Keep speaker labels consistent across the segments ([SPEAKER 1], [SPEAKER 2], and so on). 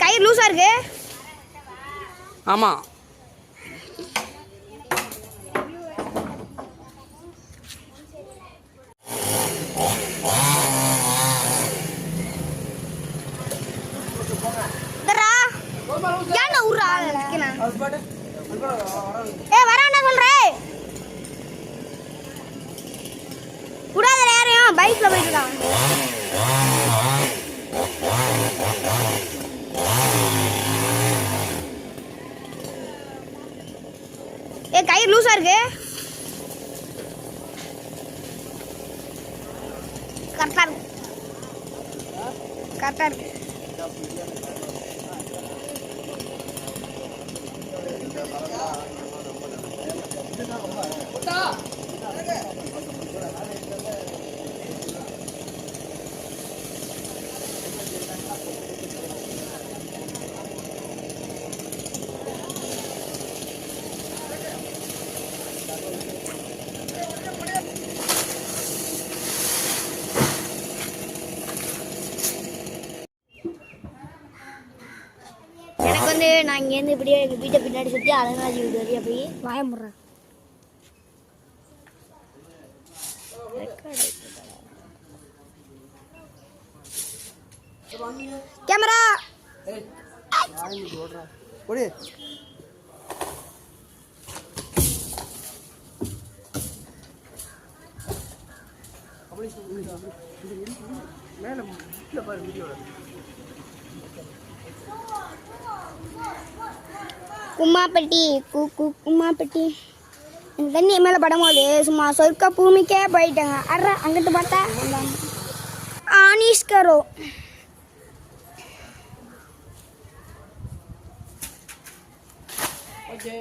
[SPEAKER 1] கயிறு லூஸா இருக்கு.
[SPEAKER 2] ஆமாம்
[SPEAKER 1] ஏ வரான்டா சொல்றேன் விடாதடா யாரையும் பைக்ல போயிட்டு இருக்கான் கயிறு லூஸாக இருக்கு. கரெக்டாக இருக்கு. கரெக்டாக இருக்கு. எனக்கு வந்து நான் இங்கேருந்து இப்படியே எங்கள் வீட்டை பின்னாடி சுற்றி அலங்காஜி வீடு வரையா போய் வாய கேமரா
[SPEAKER 2] ஓடி மேலே பாரு வீடியோவில்
[SPEAKER 1] கும்மாப்பட்டி கு கு கும்மாப்பட்டி. இந்த தண்ணி என் மேலே படும்போது சும்மா சொர்க்க பூமிக்கே போயிட்டாங்க. அட்ரா அங்கிட்டு பார்த்தா ஆனிஸ்கரோ.
[SPEAKER 2] ஓகே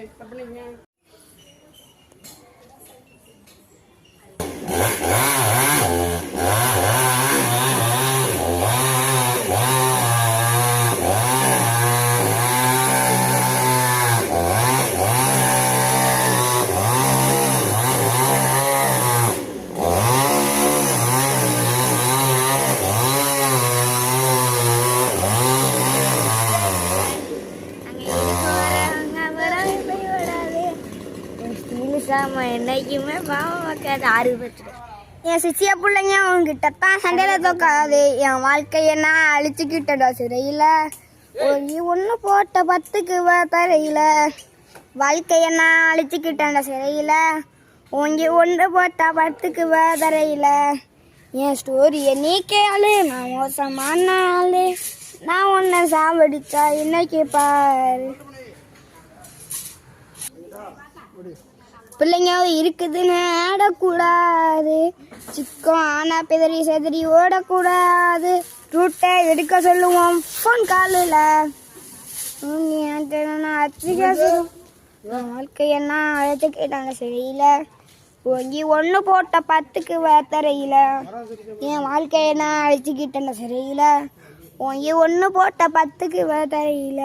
[SPEAKER 2] கட்
[SPEAKER 1] பாவம் வைக்காது ஆறு என் சிச்சிய பிள்ளைங்க அவங்ககிட்ட தான் சண்டையில தோக்காது. என் வாழ்க்கைய நான் அழிச்சுக்கிட்டடா சிறையில. ஒரு ஒன்று போட்ட பத்துக்கு தரையில் தரையில நான் அழிச்சுக்கிட்டேன்டா சிறையில். உங்க ஒன்று போட்ட பத்துக்கு தரையில் என் ஸ்டோரியை நீ கேளு நான் மோசமான ஆளு. நான் உன்னை சாவடிச்சா இன்னைக்கு பாரு. பிள்ளைங்க இருக்குதுன்னு ஆடக்கூடாது. சிக்கம் ஆனா பிதறி செதறி ஓடக்கூடாது. ரூட்டை எடுக்க சொல்லுவோம். ஃபோன் காலில் வாழ்க்கையெல்லாம் அழைத்து கேட்டாங்க சரியில்ல. ஒங்கி ஒன்று போட்ட பத்துக்கு தரையில என் வாழ்க்கையை நான் அழைச்சிக்கிட்டேன் சரியில ஒங்கி ஒன்று போட்ட பத்துக்கு தரையில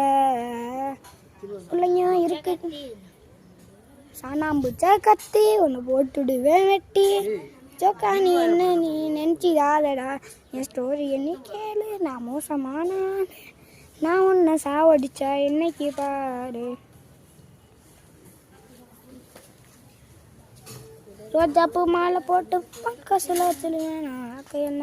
[SPEAKER 1] பிள்ளைங்க இருக்குது சாணாம்பு கத்தி ஒன்று போட்டுடுவேன் வெட்டி. ஜோக்கா நீ என்ன நீ நினச்சிடாதடா என் ஸ்டோரி என்ன கேளு நான் மோசமான நான் உன்னை சாவடிச்சா என்னைக்கு பாரு. ரோஜாப்பூ மாலை போட்டு பக்க சில சொல்லுவேன் நான் என்ன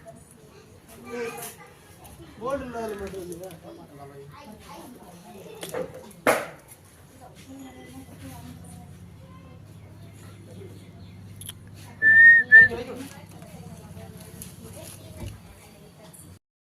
[SPEAKER 2] கோல்டு இல்லாத மட்டும்